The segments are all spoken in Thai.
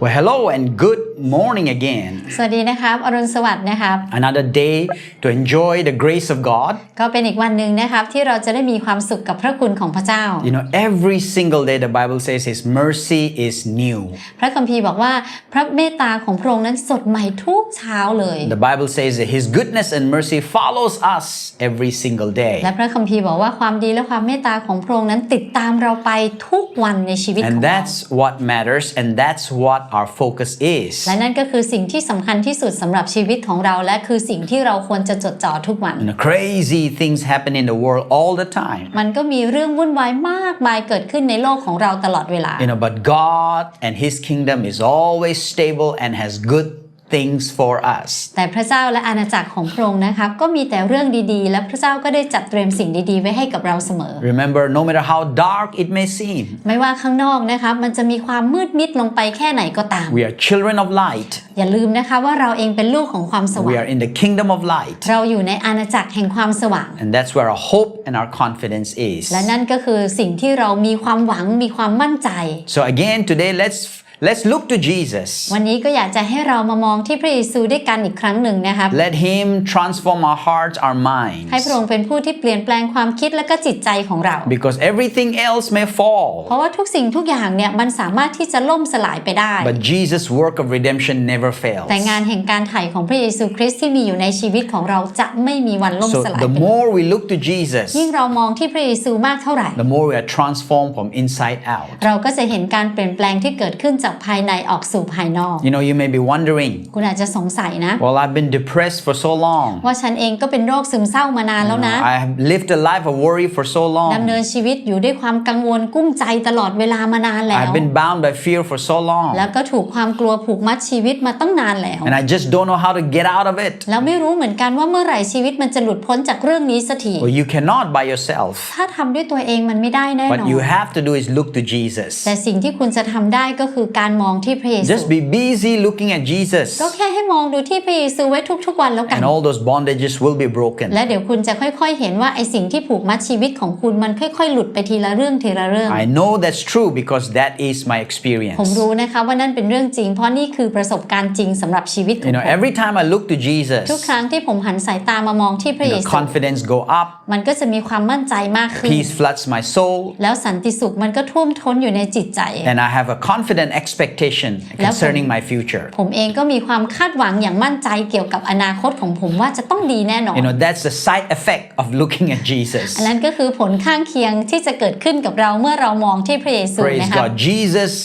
Well, hello and good morning again. สวัสดีนะครับ อรุณสวัสดิ์นะครับ Another day to enjoy the grace of God. ก็เป็นอีกวันหนึ่งนะครับ ที่เราจะได้มีความสุขกับพระคุณของพระเจ้า You know, every single day the Bible says His mercy is new. พระคัมภีร์บอกว่าพระเมตตาของพระองค์นั้นสดใหม่ทุกเช้าเลย The Bible says that His goodness and mercy follows us every single day. และพระคัมภีร์บอกว่าความดีและความเมตตาของพระองค์นั้นติดตามเราไปทุกวันในชีวิตของ And เรา that's what matters, and that's what our focus is. และนั่นก็คือสิ่งที่สำคัญที่สุดสำหรับชีวิตของเราและคือสิ่งที่เราควรจะจดจ่อทุกวัน You know, crazy things happen in the world all the time. มันก็มีเรื่องวุ่นวายมากมายเกิดขึ้นในโลกของเราตลอดเวลา You know, but God and His kingdom is always stable and has good things for us. แต่พระเจ้าและอาณาจักรของพระองค์นะครับก็มีแต่เรื่องดีๆ และพระเจ้าก็ได้จัดเตรียมสิ่งดีๆ ไว้ให้กับเราเสมอ Remember, no matter how dark it may seem, ไม่ว่าข้างนอกนะครับมันจะมีความมืดมิดลงไปแค่ไหนก็ตาม we are children of light. อย่าลืมนะคะว่าเราเองเป็นลูกของความส We ว่าง are in the kingdom of light. เราอยู่ในอาณาจักรแห่งความสว่าง And that's where our hope and our confidence is. และนั่นก็คือสิ่งที่เรามีความหวังมีความมั่นใจ So again, today let's let's look to Jesus. วันนี้ก็อยากจะให้เรามามองที่พระเยซูด้วยกันอีกครั้งหนึ่งนะครับ Let him transform our hearts, our ให้พระอง minds. ค์เป็นผู้ที่เปลี่ยนแปลงความคิดและก็จิตใจของเรา Because everything else may เพ fall. ราะว่าทุกสิ่งทุกอย่างเนี่ยมันสามารถที่จะล่มสลายไปได้ But Jesus' work of redemption never fails. แต่งานแห่งการไถ่ของพระเยซูคริสต์ที่มีอยู่ในชีวิตของเราจะไม่มีวันล่ม So สลาย the ไป more we look to Jesus, ยิ่งเรามองที่พระเยซูมากเท่าไหร่ the more we are transformed from inside out. เราก็จะเห็นการเปลี่ยนแปลงที่เกิดขึ้นจากภายในออกสู่ภายนอก You know, you may be wondering, คุณอาจจะสงสัยนะ well, I've been depressed for so long. ว่าฉันเองก็เป็นโรคซึมเศร้ามานานแล้วนะ I have lived a life of worry for so ดำเนิ long. นชีวิตอยู่ด้วยความกังวลกุ้มใจตลอดเวลามานานแล้ว I've been bound by fear for so แล้ long. วก็ถูกความกลัวผูกมัดชีวิตมาตั้งนานแล้ว And I just don't know how to get out of it. แล้วไม่รู้เหมือนกันว่าเมื่อไหร่ชีวิตมันจะหลุดพ้นจากเรื่องนี้สักที Well, you cannot by yourself. ถ้าทำด้วยตัวเองมันไม่ได้แน่น What อน you have to do is look to Jesus. แต่สิ่งที่คุณจะทำได้ก็คือการมองที่พระเยซู Just be busy looking at Jesus, ก็แค่ให้มองดูที่พระเยซูไว้ทุกๆวันแล้วกัน and all those bondages will be broken. และเดี๋ยวคุณจะค่อยๆ เห็นว่าไอสิ่งที่ผูกมัดชีวิตของคุณมันค่อยๆ หลุดไปทีละเรื่องทีละเรื่อง I know that's true because that is my ผม experience. รู้นะคะว่านั่นเป็นเรื่องจริง เพราะนี่คือประสบการณ์จริงสำหรับชีวิตขอ You ง know, ผม every time I look to ทุก Jesus, ครั้งที่ผมหันสายตามามองที่พระ you เย know, ซู confidence go up, มันก็จะมีความมั่นใจมากขึ้น peace floods my soul, แล้วสันติสุขมันก็ท่วมท้นอยู่ในจิตใจ and I have a confident expectation concerning my future. ผมเองก็มีความคาดหวังอย่างมั่นใจเกี่ยวกับอนาคตของผมว่าจะต้องดีแน่นอน You know, that's the side effect of looking at Jesus. อันนั้นก็คือผลข้างเคียงที่จะเกิดขึ้นกับเราเมื่อเรามองที่พระเยซู Praise นะคะ God. Jesus'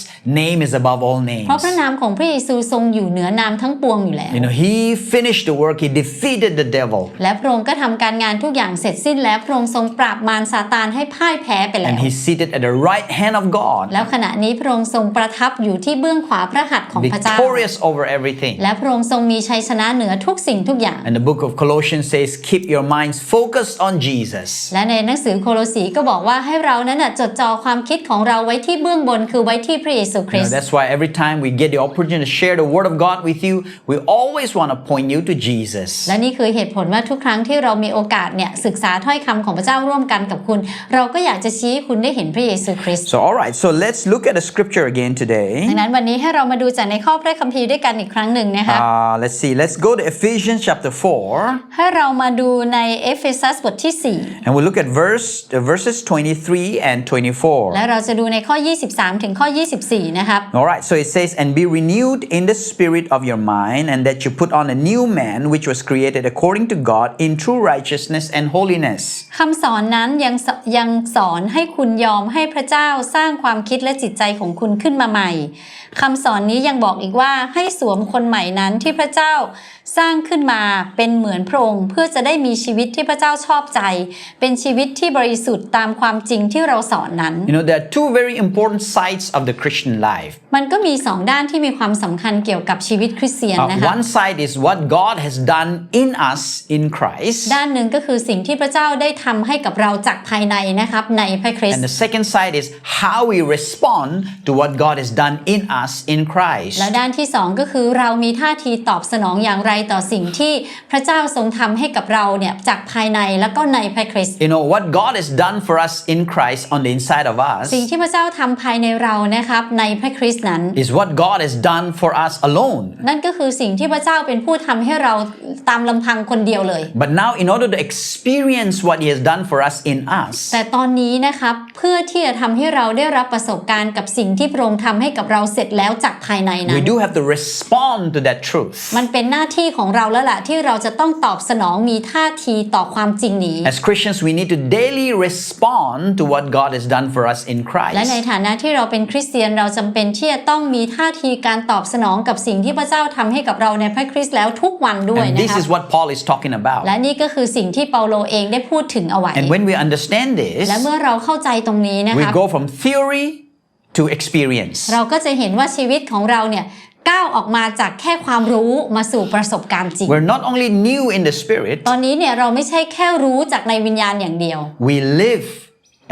name is above all เพราะ names. พระนามของพระเยซูทรงอยู่เหนือนามทั้งปวงอยู่แล้ว You know, he finished the work, he defeated the devil, และพระองค์ก็ทำการงานทุกอย่างเสร็จสิ้นแล้วพระองค์ทรงปราบมารซาตานให้พ่ายแพ้ไปแล้ and ว he's seated at the right hand of God, แล้วขณะนี้พระองค์ทรงประทับอยู่ที่เบื้องขวาพระหัตถ์ของพระเจ้า victorious over everything. และพระองค์ทรงมีชัยชนะเหนือทุกสิ่งทุกอย่าง And the book of Colossians says, keep your minds focused on Jesus. และในหนังสือโคโลสีก็บอกว่าให้เรานั้นนะจดจ่อความคิดของเราไว้ที่เบื้องบนคือไว้ที่พระเยซูค You ริส know, ต์ that's why every time we get the opportunity to share the word of God with you, we always want to point you to Jesus. และนี่คือเหตุผลว่าทุกครั้งที่เรามีโอกาสเนี่ยศึกษาถ้อยคำของพระเจ้าร่วมกันกับคุณ เราก็อยากจะชี้ให้คุณได้เห็นพระเยซูคริสต์ So, all right, so let's look at the scripture again ดั today. งนั้นวันนี้ให้เรามาดูจากในข้อพระคัมภีร์ด้วยกันอีกครั้งหนึ่งนะคะ Uh, let's see, let's go to Ephesians chapter 4, ให้เรามาดูในเอเฟซัสบทที่ and we'll look at verse, uh, verses 23 and 4และ 24. เราจะดูในข้อ 23 ถึงข้อ 24 นะครับ All right, so it says, and be renewed in the spirit of your mind, and that you put on a new man, which was created according to God in true righteousness and holiness. คำสอนนั้นยังสยังสอนให้คุณยอมให้พระเจ้าสร้างความคิดและจิตใจของคุณขึ้นมาใหม่คำสอนนี้ยังบอกอีกว่าให้สวมคนใหม่นั้นที่พระเจ้าสร้างขึ้นมาเป็นเหมือนพระองค์ เพื่อจะได้มีชีวิตที่พระเจ้าชอบใจ เป็นชีวิตที่บริสุทธิ์ตามความจริงที่เราสอนนั้น You know, there are two very important sides of the Christian life. มันก็มีสองด้านที่มีความสำคัญเกี่ยวกับชีวิตคริสเตียน Uh, นะคะ one side is what God has done in us in Christ, ด้านหนึ่งก็คือสิ่งที่พระเจ้าได้ทำให้กับเราจากภายในนะครับในพระคริส and ต์ the second side is how we respond to what God has done in us in Christ. แล้วด้านที่สองก็คือเรามีท่าทีตอบสนองอย่างไรต่อสิ่งที่พระเจ้าทรงทำให้กับเราเนี่ยจากภายในแล้วก็ในพระคริสต์ You know, what God has done for us in Christ on the inside of us สิ่งที่พระเจ้าทำภายในเรานะครับในพระคริสต์นั้น is what God has done for us alone. นั่นก็คือสิ่งที่พระเจ้าเป็นผู้ทำให้เราตามลำพังคนเดียวเลย But now, in order to experience what He has done for us in us, แต่ตอนนี้นะครับเพื่อที่จะทำให้เราได้รับประสบการณ์กับสิ่งที่พระองค์ทำให้กับเราเสร็จแล้วจากภายในนั้ we น do have to respond to that truth. มันเป็นหน้าที่ของเราแล้วล่ะที่เราจะต้องตอบสนองมีท่าทีต่อความจริงนี้ As Christians, we need to daily respond to what God has done for us in และใน Christ. ฐานะที่เราเป็นคริสเตียนเราจำเป็นที่จะต้องมีท่าทีการตอบสนองกับสิ่งที่พระเจ้าทำให้กับเราในพระคริสต์แล้วทุกวันด้วย And นะ this คะ is what Paul is talking about. และนี่ก็คือสิ่งที่เปาโลเองได้พูดถึงเอาไว้ And when we understand this, และเมื่อเราเข้าใจตรงนี้นะ we คะ go from theory to experience. เราก็จะเห็นว่าชีวิตของเราเนี่ย ก้าวออกมาจากแค่ความรู้มาสู่ประสบการณ์จริง We're not only new in the spirit, ตอนนี้เนี่ยเราไม่ใช่แค่รู้จากในวิญญาณอย่างเดียว we live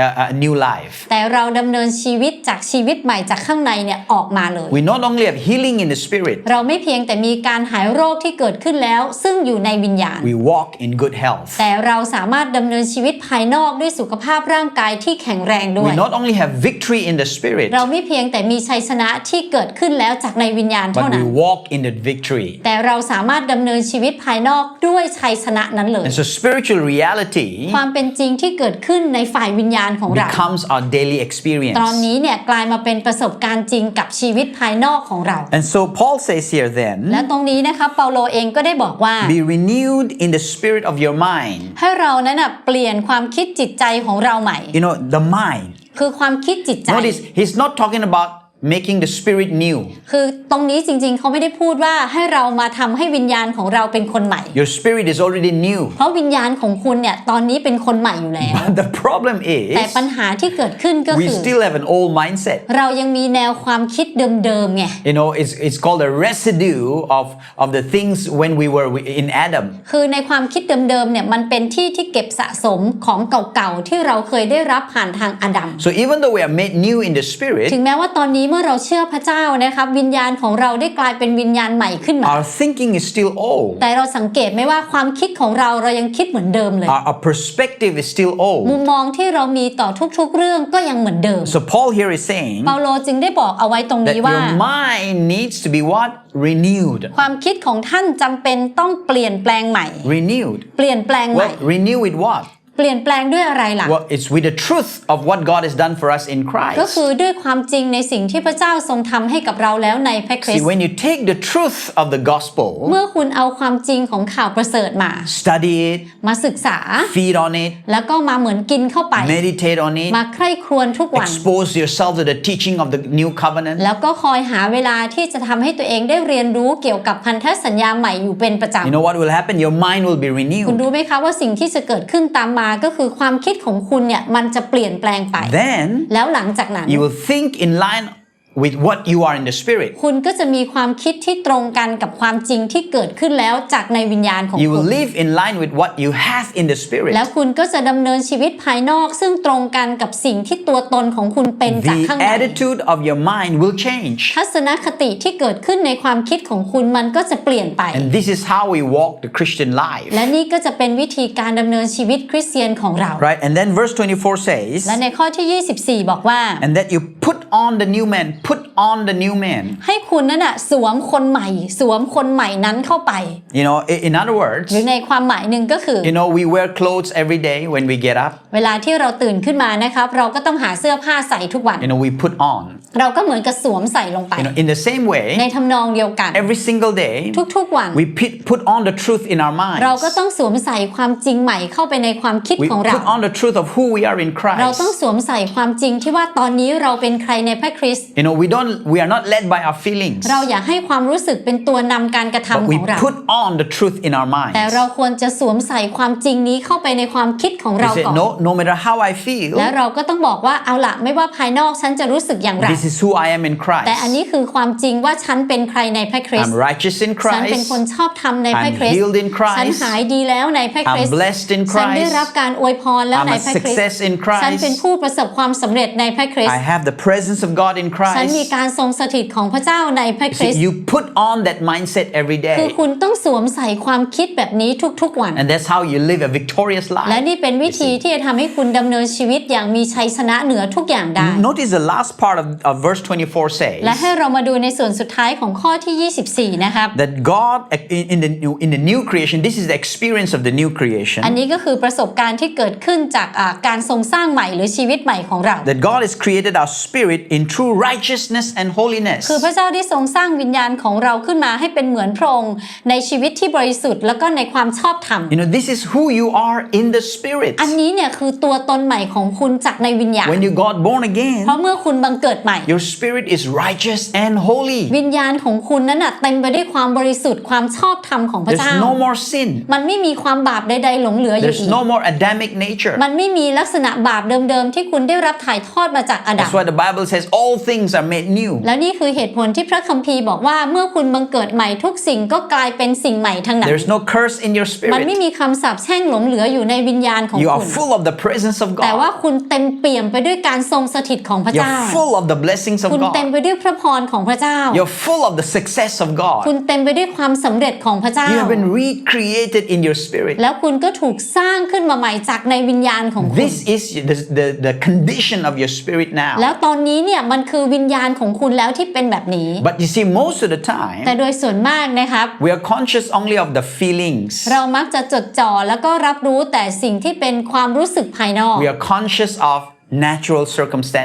a, a new life. แต่เราดำเนินชีวิตจากชีวิตใหม่จากข้างในเนี่ยออกมาเลย We not only have healing in the spirit, เราไม่เพียงแต่มีการหายโรคที่เกิดขึ้นแล้ว ซึ่งอยู่ในวิญญาณ we walk in good health. แต่เราสามารถดำเนินชีวิตภายนอกด้วยสุขภาพร่างกายที่แข็งแรงด้ว We ย not only have victory in the spirit, เราไม่เพียงแต่มีชัยชนะที่เกิดขึ้นแล้วจากในวิญญาณเท่า but นั้ we น walk in that victory. แต่เราสามารถดำเนินชีวิตภายนอกด้วยชัยชนะนั้นเลย And so spiritual reality ความเป็นจริงที่เกิดขึ้นในฝ่ายวิญญาณของเรา becomes our daily ตอน experience. นี้เนี่ยกลายมาเป็นประสบการณ์จริงกับชีวิตภายนอกของเรา And so Paul says here และ then, ตรงนี้นะคะเปาโลเองก็ได้บอกว่า be renewed in the spirit of your mind. ให้เรานั้นนะเปลี่ยนความคิดจิตใจของเราใหม่ You know, the mind. คือความคิดจิตใจ Notice, he's not talking about making the spirit new. คือตรงนี้จริงๆ เขาไม่ได้พูดว่าให้เรามาทำให้วิญญาณของเราเป็นคนใหม่ Your spirit is already new. เพราะวิญญาณของคุณเนี่ยตอนนี้เป็นคนใหม่อยู่แล้ว But the problem แต่ is, ปัญหาที่เกิดขึ้นก็ we คือ still have an old mindset. เรายังมีแนวความคิดเดิมๆไง You know, it's, it's called a residue of, of the things when we were in Adam. คือในความคิดเดิมๆเนี่ยมันเป็นที่ที่เก็บสะสมของเก่าๆที่เราเคยได้รับผ่านทางอาดัม So even though we are made new in the spirit, ถึงแม้ว่าตอนนี้เมื่อเราเชื่อพระเจ้านะครับวิญญาณของเราได้กลายเป็นวิญญาณใหม่ขึ้นมา our thinking is still old. แต่เราสังเกตไหมว่าความคิดของเราเรายังคิดเหมือนเดิมเลย Our, our perspective is still มุ old. มมองที่เรามีต่อทุกๆเรื่องก็ยังเหมือนเดิม So Paul here is saying เปาโลจึงได้บอกเอาไว้ตรง that นี้ว่า your mind needs to be what? Renewed. ความคิดของท่านจำเป็นต้องเปลี่ยนแปลงใหม่ Renewed. เปลี่ยนแปลงใหม่ Well, renew with what? เปลี่ยนแปลงด้วยอะไรล่ะ Well, it's with the truth of what God has done for us in ก็ Christ. คือด้วยความจริงในสิ่งที่พระเจ้าทรงทำให้กับเราแล้วในพระคริส See, ต์ when you take the truth of the gospel, เมื่อคุณเอาความจริงของข่าวประเสริฐมา study it, มาศึกษา feed on it, แล้วก็มาเหมือนกินเข้าไป meditate on it, มาใคร่ครวญทุกวัน expose yourself to the teaching of the new covenant. แล้วก็คอยหาเวลาที่จะทำให้ตัวเองได้เรียนรู้เกี่ยวกับพันธสัญญาใหม่อยู่เป็นประจำ You know what will happen? Your mind will be คุณ renewed. รู้ไหมคะว่าสิ่งที่จะเกิดขึ้นตามมาก็คือความคิดของคุณเนี่ยมันจะเปลี่ยนแปลงไป Then แล้วหลังจากนั้น you will think in line with what you are in the spirit. คุณก็จะมีความคิดที่ตรงกันกับความจริงที่เกิดขึ้นแล้วจากในวิญญาณของ You คุ will ณ live in line with what you have in the spirit. แล้วคุณก็จะดำเนินชีวิตภายนอก ซึ่งตรงกันกับสิ่งที่ตัวตนของคุณเป็นจาก The ข้างใน attitude of your mind will change. ทัศนคติที่เกิดขึ้นในความคิดของคุณมันก็จะเปลี่ยนไป And this is how we walk the Christian life. และนี่ก็จะเป็นวิธีการดำเนินชีวิตคริสเตียนของเรา Right? And then verse 24 says, และในข้อที่ 24 บอกว่า and that you put on the new man, put on the new man. ให้คุณนั่นน่ะสวมคนใหม่ สวมคนใหม่นั้นเข้าไป You know, i- in other words, หรือในความหมายหนึ่งก็คือ you know, we wear clothes every day when we get up. เวลาที่เราตื่นขึ้นมานะครับ เราก็ต้องหาเสื้อผ้าใส่ทุกวัน You know, we put on. เราก็เหมือนกับสวมใส่ลงไป You know, in the same ใน way, ทำนองเดียวกัน every single day, ทุกๆวัน we put, put on the truth in our เราก็ minds. ต้องสวมใส่ความจริงใหม่เข้าไปในความคิด We ของเรา put on the truth of who we are in เราต้อง Christ. สวมใส่ความจริงที่ว่าตอนนี้เราเป็นใครในพระคริสต์ You know, we don't, we are not led by our feelings, เราอย่าให้ความรู้สึกเป็นตัวนำการกระ but ทำข we องเรา put on the truth in our แต่ minds. เราควรจะสวมใส่ความจริงนี้เข้าไปในความคิดของ We เรา say, ก่อน no, no matter how I และ feel, เราก็ต้องบอกว่าเอาละไม่ว่าภายนอกฉันจะรู้สึกอย่างไร this This is who I am in แต่อัน Christ. นี้คือความจริงว่าฉันเป็นใครในพระคริส I'm ต์ righteous in ฉันเป็นคน Christ. ชอบธรรมในพระ I'm คริสต์ healed in Christ. ฉันหายดีแล้วในพระคริสต์ I'm blessed in ฉันได้ Christ. รับการอวยพรแล้ว I'm ใน a พระคริสต์ success in Christ. ฉันเป็นผู้ประสบความสำเร็จในพระคริส I ต์ have the presence of God in ฉันมี Christ. การทรงสถิตของพระเจ้าในพระคริส See, ต์ you put on that mindset every คือ day. คุณต้องสวมใส่ความคิดแบบนี้ทุกๆวัน And that's how you live a victorious และ life. นี่เป็นวิธีที่จะทำให้คุณดำเนินชีวิตอย่างมีชัยชนะเหนือทุกอย่างได้ Notice the last part of, of verse 24และ says ให้เรามาดูในส่วนสุดท้ายของข้อที่ 24 นะครับ that God in in the new, in the new creation, this is the experience of the new creation. อันนี้ก็คือประสบการณ์ที่เกิดขึ้นจากอ่าการทรงสร้างใหม่หรือชีวิตใหม่ของเรา That God has created our spirit in true righteousness and holiness. คือพระเจ้าได้ทรงสร้างวิญญาณของเราขึ้นมาให้เป็นเหมือนพระองค์ในชีวิตที่บริสุทธิ์แล้วก็ในความชอบธรรม You know, this is who you are in the spirit. อันนี้เนี่ยคือตัวตนใหม่ของคุณจากในวิญญาณ When you got born again, เพราะเมื่อคุณบังเกิดใหม่ your spirit is righteous and holy. วิญญาณของคุณนั้นน่ะเต็มไปด้วยความบริสุทธิ์ความชอบธรรมของพระ There's เจ้า no more sin. มันไม่มีความบาปใดๆหลงเหลืออยู่ There's อีก no more Adamic nature. มันไม่มีลักษณะบาปเดิมๆที่คุณได้รับถ่ายทอดมาจากอาดัม That's why the Bible says all things are made new. แล้วนี่คือเหตุผลที่พระคัมภีร์บอกว่าเมื่อคุณบังเกิดใหม่ทุกสิ่งก็กลายเป็นสิ่งใหม่ทั้งนั้น There's no curse in your มันไม่ spirit. มีคำสาปแช่งหลงเหลืออยู่ในวิญญาณของ You are คุณ full of the presence of แต่ว่า God. คุณเต็มเปี่ยมไปด้วยการทรงสถิตของพระเจ้า You're full of the blessings of คุณเต็ม God. ไปด้วยพระพรของพระเจ้า You're full of the success of คุณ God. เต็มไปด้วยความสำเร็จของพระเจ้า You have been recreated in your spirit. แล้วคุณก็ถูกสร้างขึ้นมาใหม่จากในวิญญาณของคุณ This is the, the, the condition of your spirit แล้ now. วตอนนี้เนี่ยมันคือวิญญาณของคุณแล้วที่เป็นแบบนี้ But you see, most of the แต่ time, โดยส่วนมากนะครับ we are conscious only of the feelings. เรามักจะจดจ่อแล้วก็รับรู้แต่สิ่งที่เป็นความรู้สึกภายนอก We are conscious of natural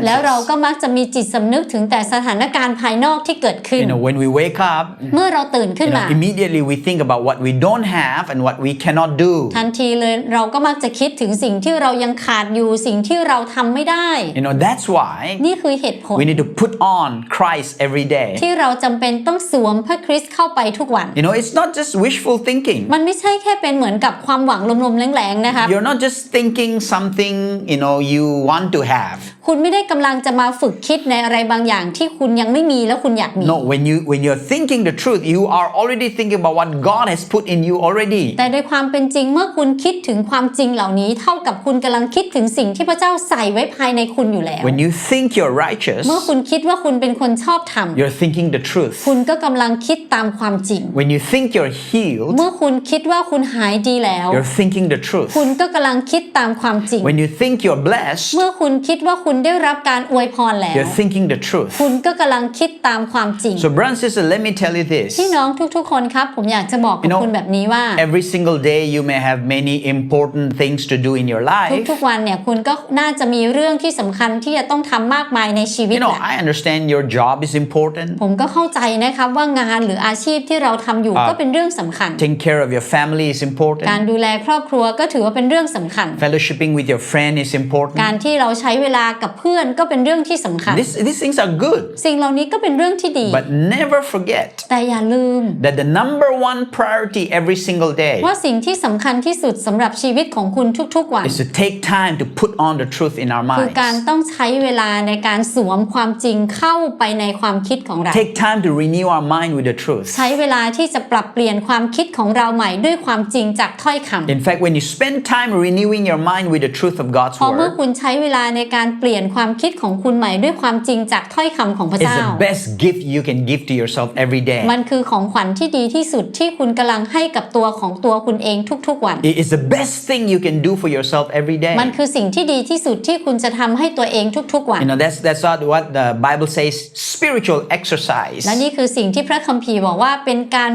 แล้วเรา circumstances. ก็มักจะมีจิตสำนึกถึงแต่สถานการณ์ภายนอกที่เกิดขึ้น You know, when we wake up, เมื่อเราตื่นขึ้น you มา know, immediately we think about what we don't have and what we cannot do. ทันทีเลยเราก็มักจะคิดถึงสิ่งที่เรายังขาดอยู่สิ่งที่เราทำไม่ได้ You know, that's why นี่คือเหตุผล we need to put on Christ every day. ที่เราจำเป็นต้องสวมพระคริสต์เข้าไปทุกวัน You know, it's not just wishful thinking. มันไม่ใช่แค่เป็นเหมือนกับความหวังลมๆแรงๆนะครับ You're not just thinking something, you know, you want to have. คุณไม่ได้กำลังจะมาฝึกคิดในอะไรบางอย่างที่คุณยังไม่มีแล้วคุณอยากมี No, when you when you're thinking the truth, you are already thinking about what God has put in you already. แต่ในความเป็นจริงเมื่อคุณคิดถึงความจริงเหล่านี้ เท่ากับคุณกำลังคิดถึงสิ่งที่พระเจ้าใส่ไว้ภายในคุณอยู่แล้ว When you think you're righteous, เมื่อคุณคิดว่าคุณเป็นคนชอบธรรม you're thinking the truth. คุณก็กำลังคิดตามความจริง When you think you're healed, เมื่อคุณคิดว่าคุณหายดีแล้ว you're thinking the truth. คุณก็กำลังคิดตามความจริง When you think you're blessed, เมื่อคุณคิดว่าคุณได้รับการอวยพรแล้ว you're thinking the truth. คุณก็กำลังคิดตามความจริง So, brother and sister, let me tell you this. พี่น้องทุกๆคนครับผมอยากจะบอกกับ You know, คุณแบบนี้ว่า Every single day, you may have many important things to do in your life. ทุกๆวันเนี่ยคุณก็น่าจะมีเรื่องที่สำคัญที่จะต้องทำมากมายในชีวิต You know, แหละ I understand your job is important. ผมก็เข้าใจนะครับว่างานหรืออาชีพที่เราทำอยู่อ่าก็เป็นเรื่องสำคัญ Taking care of your family is การ important. ดูแลครอบครัวก็ถือว่าเป็นเรื่องสำคัญ Fellowshipping with your friend is การ important. ที่เราใช้เวลากับเพื่อนก็เป็นเรื่องที่สำคัญ This, these things are good. สิ่งเหล่านี้ก็เป็นเรื่องที่ดี But never forget แต่อย่าลืม that the number one priority every single day ว่าสิ่งที่สำคัญที่สุดสำหรับชีวิตของคุณทุกๆวัน is to take time to put on the truth in our คือการ minds. ต้องใช้เวลาในการสวมความจริงเข้าไปในความคิดของเรา Take time to renew our mind with the truth. ใช้เวลาที่จะปรับเปลี่ยนความคิดของเราใหม่ด้วยความจริงจากถ้อยคำ In fact, when you spend time renewing your mind with the truth of God's เพราะเมื่อ word, คุณใช้เวลาในการเปลี่ยนความคิดของคุณใหม่ด้วยความจริงจากถ้อยคำของพระ it's เจ้า the best gift you can give to yourself every day. มันคือของขวัญที่ดีที่สุดที่คุณกำลังให้กับตัวของตัวคุณเองทุกๆวัน It is the best thing you can do for yourself every day. มันคือสิ่งที่ดีที่สุดที่คุณจะทำให้ตัวเองทุกๆวัน You know, that's that's what, what the Bible says spiritual exercise. และนี่คือสิ่งที่พระคัมภีร์บอกว่าเป็นการ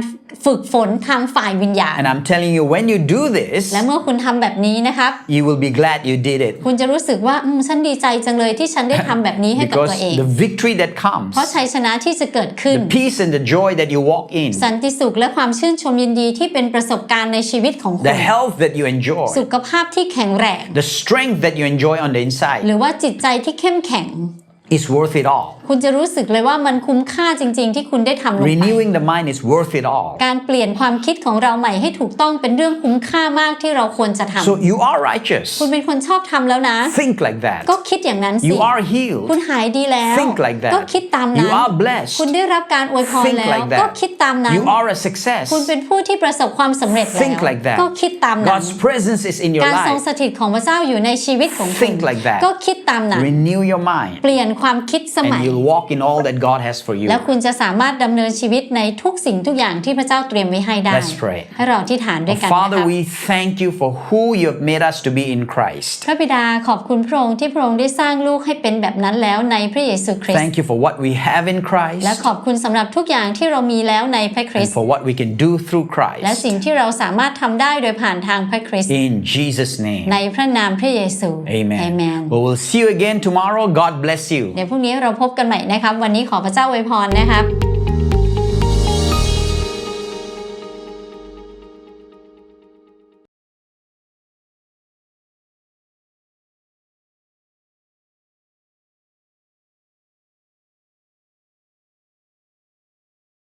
ฝึกฝนทางฝ่ายวิญญาณ And I'm telling you, when you do และ this, เมื่อคุณทำแบบนี้นะครับ you will be glad you did it. คุณจะรู้สึกว่าอืมฉันดีใจจังเลยที่ฉันได้ทำแบบนี้ให้กับ Because ตัวเอง the victory that comes, เพราะชัยชนะที่จะเกิดขึ้น the peace and the joy that you walk in, สันติสุขและความชื่นชมยินดีที่เป็นประสบการณ์ในชีวิตของคุ the ณ health that you enjoy, สุขภาพที่แข็งแรง the strength that you enjoy on the inside หรือว่าจิตใจที่เข้มแข็ง is worth it all. คุณจะรู้สึกเลยว่ามันคุ้มค่าจริง ๆ ที่คุณได้ทำลงไป Renewing the mind is worth it all. การเปลี่ยนความคิดของเราใหม่ให้ถูกต้องเป็นเรื่องคุ้มค่ามากที่เราควรจะทำ So you are righteous. คุณเป็นคนชอบทำแล้วนะ Think like that. ก็คิดอย่างนั้นสิ You are healed. คุณหายดีแล้ว Think like that. ก็คิดตามนั้ You น are blessed. คุณได้รับการอวยพร Think แล้ว like that. ก็คิดตามนั้น You are a success. คุณเป็นผู้ที่ประสบความสำเร็จแล้ว Think like that. ก็คิดตามนั้น God's presence is in your การทรง life. สถิตของพระเจ้าอยู่ในชีวิตของคุณ Think like that. ก็คิดตามนั้น Renew your mind. เปลี่ยนความคิดสมั And ย you'll walk in all that God has for you. แล้วคุณจะสามารถดำเนินชีวิตในทุกสิ่งทุกอย่างที่พระเจ้าเตรียมไว้ให้ได้ Let's pray. ให้เราที่ฐานด้วยกันนะ Father, คะ we thank you for who you have made us to be in Christ. พระบิดาขอบคุณพระองค์ที่พระองค์ได้สร้างลูกให้เป็นแบบนั้นแล้วในพระเยซูคริสต์ Thank you for what we have in และ Christ ขอบคุณสำหรับทุกอย่างที่เรามีแล้วในพระคริส and ต์ for what we can do through และ Christ. สิ่งที่เราสามารถทำได้โดยผ่านทางพระคริสต์ In Jesus' name. ในพระนามพระเยซู Amen. Amen Well, we'll see you again tomorrow. God bless you. เดี๋ยวพรุ่งนี้เราพบกันใหม่นะครับ วันนี้ขอพระเจ้าอวยพรนะครับ